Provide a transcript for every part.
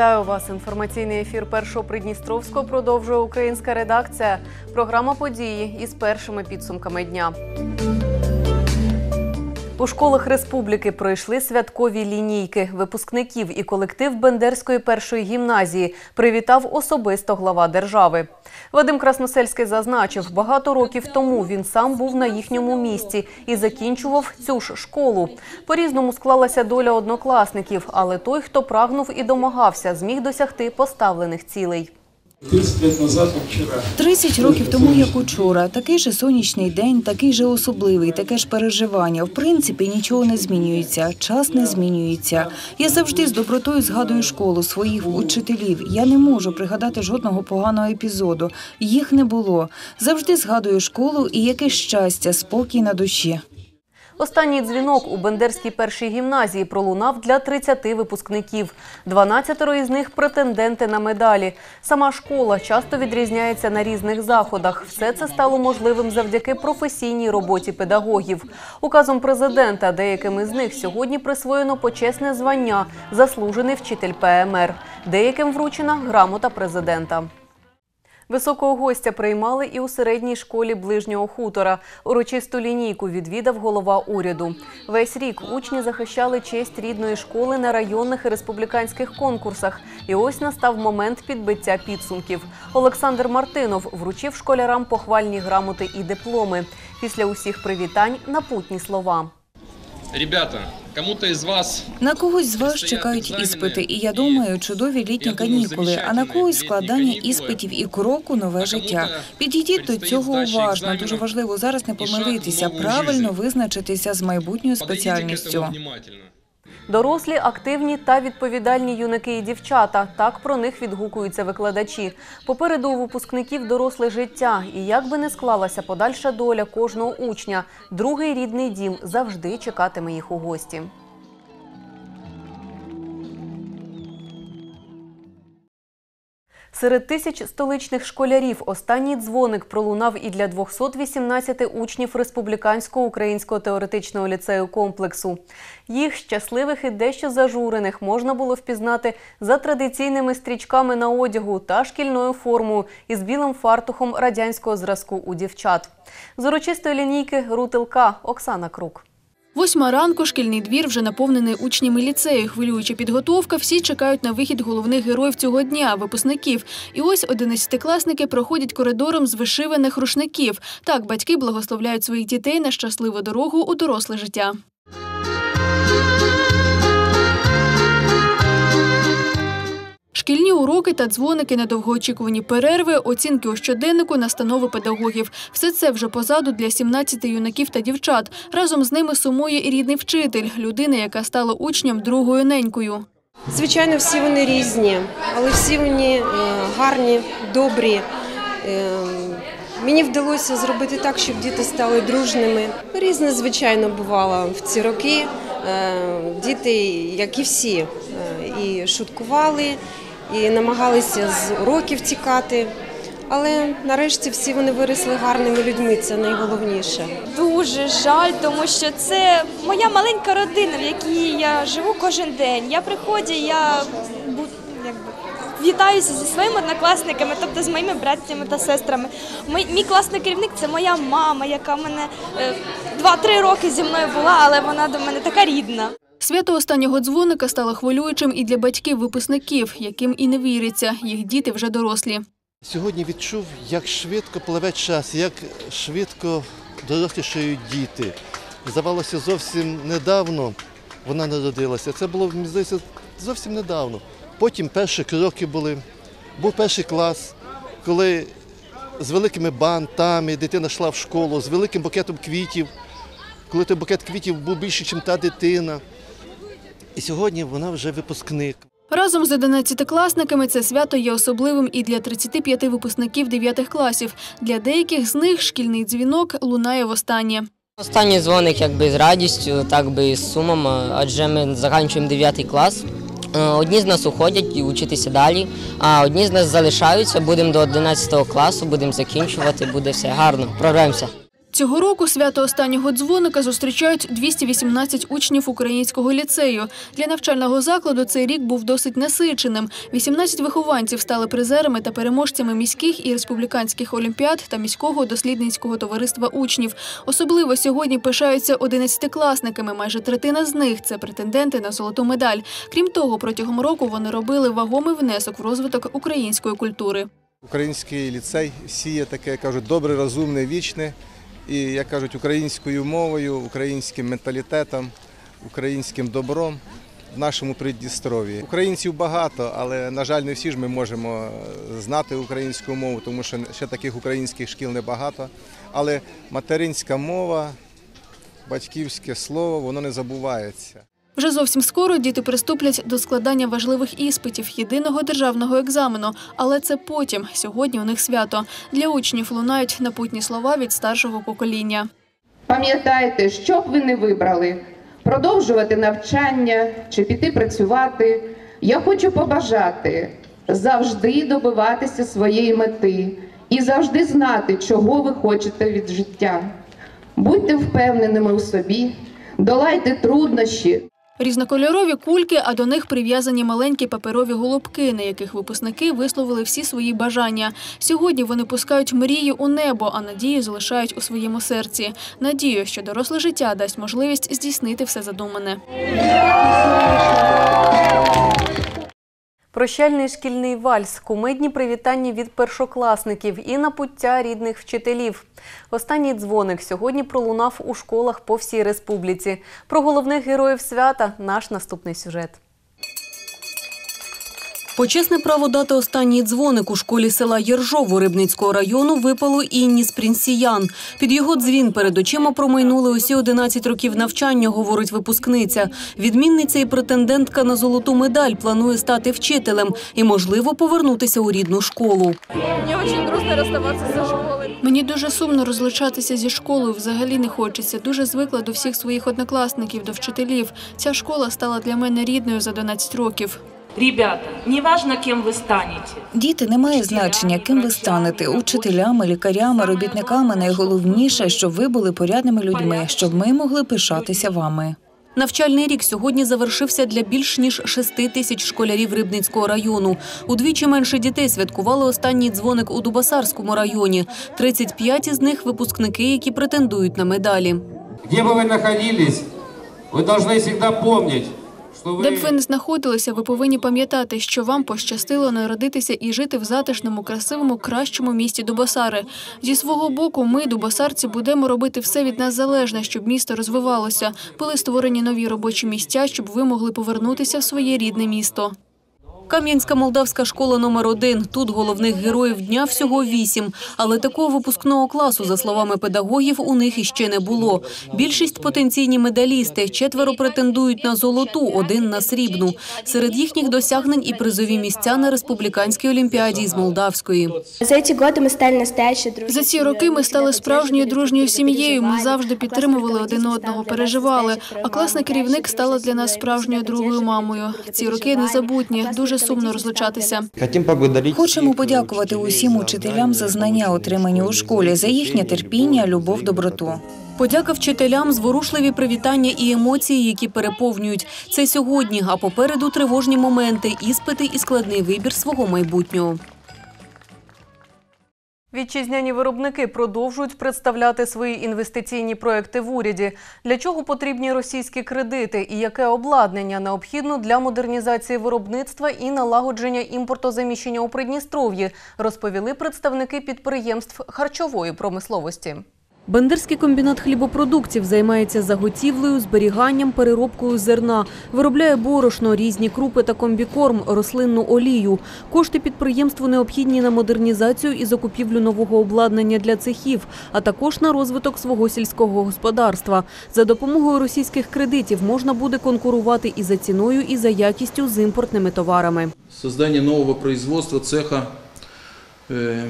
Вітаю вас. Інформаційний ефір першого Придністровського продовжує українська редакція. Програма події із першими підсумками дня. У школах республіки пройшли святкові лінійки. Випускників і колектив Бендерської першої гімназії привітав особисто глава держави. Вадим Красносельський зазначив, багато років тому він сам був на їхньому місці і закінчував цю ж школу. По-різному склалася доля однокласників, але той, хто прагнув і домагався, зміг досягти поставлених цілей. 30 лет назад, как вчера. 30 років тому, як учора, такий же сонячний день, такий же особливий, таке ж переживання. В принципі, нічого не змінюється, час не змінюється. Я завжди з добротою згадую школу, своїх учителів. Я не можу пригадати жодного поганого епізоду. Їх не було. Завжди згадую школу і яке щастя, спокій на душі. Останній дзвінок у Бендерській першій гімназії пролунав для 30 випускників. 12 із них претенденти на медалі. Сама школа часто відрізняється на різних заходах. Все це стало можливим завдяки професійній роботі педагогів. Указом президента деяким із них сьогодні присвоєно почесне звання заслужений вчитель ПМР. Деяким вручена грамота президента. Високого гостя приймали і у середній школі ближнього хутора. Урочисту лінійку відвідав голова уряду. Весь рік учні захищали честь рідної школи на районних і республіканських конкурсах. І ось настав момент підбиття підсумків. Олександр Мартинов вручив школярам похвальні грамоти і дипломи. Після усіх привітань напутні слова. Ребята, кому-то із вас На когось з вас чекають іспити, і я думаю, чудові літні канікули, а на когось складання іспитів і кроку нове життя. Підійдіть до цього уважно. Дуже важливо зараз не помилитися, правильно визначитися з майбутньою спеціальністю. Дорослі, активні та відповідальні юнаки і дівчата. Так про них відгукуються викладачі. Попереду у випускників доросле життя. І як би не склалася подальша доля кожного учня, другий рідний дім завжди чекатиме їх у гості. Серед тисяч столичних школярів останній дзвоник пролунав і для 218 учнів Республіканського українського теоретичного ліцею комплексу. Їх щасливих і дещо зажурених можна було впізнати за традиційними стрічками на одягу та шкільною формою із білим фартухом радянського зразку у дівчат. З урочистої лінійки Рутилка Оксана Крук. Восьма ранку шкільний двір вже наповнений учнями ліцею. Хвилююча підготовка. Всі чекають на вихід головних героїв цього дня випускників. І ось одинадцятикласники проходять коридором з вишиваних рушників. Так батьки благословляють своїх дітей на щасливу дорогу у доросле життя. Уроки та дзвоники на довгоочікувані перерви, оцінки у щоденнику, настанови педагогів. Все це вже позаду для 17 юнаків та дівчат. Разом з ними сумує і рідний вчитель, людина, яка стала учнем другою ненькою. Звичайно, всі вони різні, але всі вони е, гарні, добрі. Е, Мені вдалося зробити так, щоб діти стали дружними. Різне, звичайно, бувало в ці роки. Е, Діти, як і всі, і шуткували, і намагалися з уроків тікати. Але нарешті всі вони виросли гарними людьми, це найголовніше. Дуже жаль, тому що це моя маленька родина, в якій я живу кожен день. Я приходжу, я вітаюся зі своїми однокласниками, тобто з моїми братцями та сестрами. Мій, мій класний керівник це моя мама, яка мене е, 2-3 роки зі мною була, але вона до мене така рідна. Свято останнього дзвоника стало хвилюючим і для батьків випускників, яким і не віриться. Їх діти вже дорослі. Сьогодні відчув, як швидко пливе час, як швидко дорослішають діти. Здавалося, зовсім недавно вона народилася. Це було, мені здається, зовсім недавно. Потім перші кроки були. Був перший клас, коли з великими бантами дитина йшла в школу, з великим букетом квітів, коли той букет квітів був більший, ніж та дитина. І сьогодні вона вже випускник. Разом з 11-класниками це свято є особливим і для 35 випускників 9 класів. Для деяких з них шкільний дзвінок лунає востаннє. Останній дзвоник якби з радістю, так би і з сумом, адже ми закінчуємо 9 клас. Е, Одні з нас уходять і вчитися далі, а одні з нас залишаються. Будемо до 11 класу, будемо закінчувати, буде все гарно. Прорвемося. Цього року свято останнього дзвоника зустрічають 218 учнів українського ліцею. Для навчального закладу цей рік був досить насиченим. 18 вихованців стали призерами та переможцями міських і республіканських олімпіад та міського дослідницького товариства учнів. Особливо сьогодні пишаються 11-класниками. Майже третина з них це претенденти на золоту медаль. Крім того, протягом року вони робили вагомий внесок в розвиток української культури. Український ліцей сіє таке, кажуть, добре, розумне, вічне. І, як кажуть, українською мовою, українським менталітетом, українським добром в нашому Придністров'ї. Українців багато, але, на жаль, не всі ж ми можемо знати українську мову, тому що ще таких українських шкіл небагато. Але материнська мова, батьківське слово, воно не забувається. Вже зовсім скоро діти приступлять до складання важливих іспитів єдиного державного екзамену, але це потім. Сьогодні у них свято. Для учнів лунають напутні слова від старшого покоління. Пам'ятайте, що б ви не вибрали, продовжувати навчання чи піти працювати. Я хочу побажати завжди добиватися своєї мети і завжди знати, чого ви хочете від життя. Будьте впевненими у собі, долайте труднощі, Різнокольорові кульки, а до них прив'язані маленькі паперові голубки, на яких випускники висловили всі свої бажання. Сьогодні вони пускають мрію у небо, а надію залишають у своєму серці. Надію, що доросле життя дасть можливість здійснити все задумане. Прощальний шкільний вальс, кумедні привітання від першокласників і напуття рідних вчителів. Останній дзвоник сьогодні пролунав у школах по всій республіці. Про головних героїв свята наш наступний сюжет. Почесне право дати останній дзвоник у школі села Єржово Рибницького району випало Інні Спрінсіян. Під його дзвін перед очима промайнули усі 11 років навчання, говорить випускниця. Відмінниця і претендентка на золоту медаль планує стати вчителем і, можливо, повернутися у рідну школу. Мені дуже сумно розлучатися зі школою. Взагалі не хочеться. Дуже звикла до всіх своїх однокласників, до вчителів. Ця школа стала для мене рідною за 11 років. Ребята, неважно, кем вы станете. Діти не має значення, ким ви станете учителями, лікарями, робітниками. Найголовніше, щоб ви були порядними людьми, щоб ми могли пишатися вами. Навчальний рік сьогодні завершився для більш ніж 6 тисяч школярів Рибницького району. Удвічі менше дітей святкували останній дзвоник у Дубасарському районі. 35 із них – випускники, які претендують на медалі. Где бы вы находились, вы должны всегда помнить, что вы... де б ви не знаходилися, ви повинні пам'ятати, що вам пощастило народитися і жити в затишному, красивому, кращому місті Дубасари. Зі свого боку, ми, дубасарці, будемо робити все від нас залежне, щоб місто розвивалося. Були створені нові робочі місця, щоб ви могли повернутися в своє рідне місто. Кам'янська молдавська школа номер один. Тут головних героїв дня всього вісім. Але такого випускного класу, за словами педагогів, у них іще не було. Більшість потенційні медалісти. Четверо претендують на золоту, один на срібну. Серед їхніх досягнень і призові місця на республіканській олімпіаді з Молдавської. За ці роки ми стали настоящі. За ці роки ми стали справжньою дружньою сім'єю. Ми завжди підтримували один одного, переживали. А класний керівник стала для нас справжньою другою мамою. Ці роки незабутні. Дуже сумно розлучатися. Хочемо подякувати усім учителям за знання, отримані у школі, за їхнє терпіння, любов, доброту. Подяка вчителям, зворушливі привітання і емоції, які переповнюють. Це сьогодні, а попереду тривожні моменти, іспити і складний вибір свого майбутнього. Вітчизняні виробники продовжують представляти свої інвестиційні проекти в уряді. Для чого потрібні російські кредити і яке обладнання необхідно для модернізації виробництва і налагодження імпортозаміщення у Придністров'ї, розповіли представники підприємств харчової промисловості. Бендерський комбінат хлібопродуктів займається заготівлею, зберіганням, переробкою зерна, виробляє борошно, різні крупи та комбікорм, рослинну олію. Кошти підприємству необхідні на модернізацію і закупівлю нового обладнання для цехів, а також на розвиток свого сільського господарства. За допомогою російських кредитів можна буде конкурувати і за ціною, і за якістю з імпортними товарами. Создание нового производства цеха э,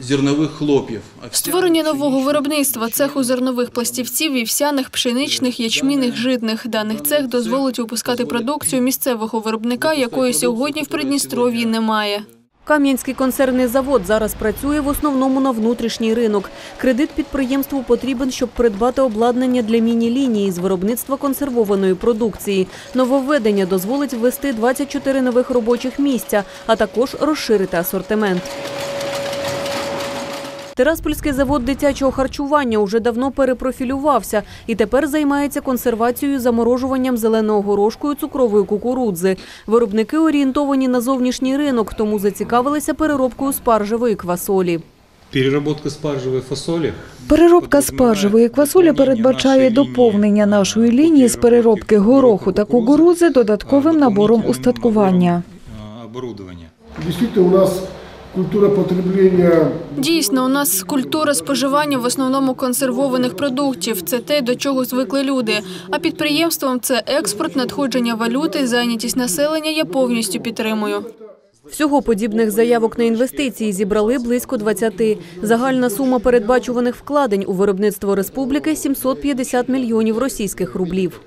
зернових хлоп'їв. Створення нового виробництва цеху зернових пластівців, вівсяних, пшеничних, ячмінних, житних. Даних цех дозволить випускати продукцію місцевого виробника, якої сьогодні в Придністров'ї немає. Кам'янський консервний завод зараз працює в основному на внутрішній ринок. Кредит підприємству потрібен, щоб придбати обладнання для міні-лінії з виробництва консервованої продукції. Нововведення дозволить ввести 24 нових робочих місця, а також розширити асортимент. Тираспольський завод дитячого харчування уже давно перепрофілювався і тепер займається консервацією заморожуванням зеленого горошку і цукрової кукурудзи. Виробники орієнтовані на зовнішній ринок, тому зацікавилися переробкою спаржевої квасолі. Переработка спаржевой фасоли Переробка спаржевої квасолі передбачає доповнення нашої лінії з переробки гороху та кукурудзи додатковим набором устаткування. оборудования. У нас культура потребления Дійсно, у нас культура споживання в основному консервованих продуктів. Це те, до чого звикли люди. А підприємством це експорт, надходження валюти, зайнятість населення я повністю підтримую. Всього подібних заявок на інвестиції зібрали близько 20. Загальна сума передбачуваних вкладень у виробництво республіки – 750 мільйонів російських рублів.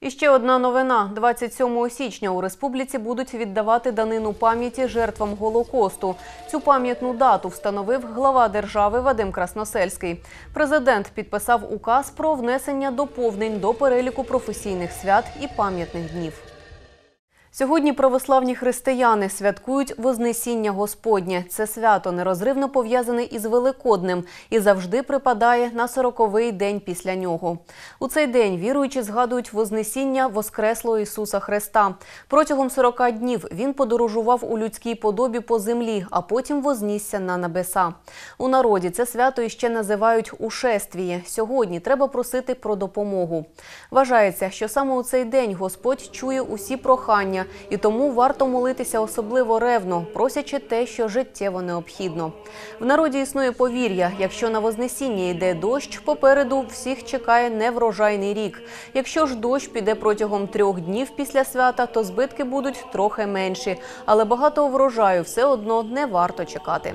І ще одна новина. 27 січня у республіці будуть віддавати данину пам'яті жертвам Голокосту. Цю пам'ятну дату встановив глава держави Вадим Красносельський. Президент підписав указ про внесення доповнень до переліку професійних свят і пам'ятних днів. Сьогодні православні християни святкують Вознесіння Господнє. Це свято нерозривно пов'язане із Великоднем і завжди припадає на сороковий день після нього. У цей день віруючі згадують Вознесіння Воскреслого Ісуса Христа. Протягом 40 днів він подорожував у людській подобі по землі, а потім вознісся на небеса. У народі це свято іще називають ушествіє. Сьогодні треба просити про допомогу. Вважається, що саме у цей день Господь чує усі прохання, і тому варто молитися особливо ревно, просячи те, що життєво необхідно. В народі існує повір'я: якщо на Вознесіння йде дощ, попереду всіх чекає неврожайний рік. Якщо ж дощ піде протягом трьох днів після свята, то збитки будуть трохи менші, але багато врожаю все одно не варто чекати.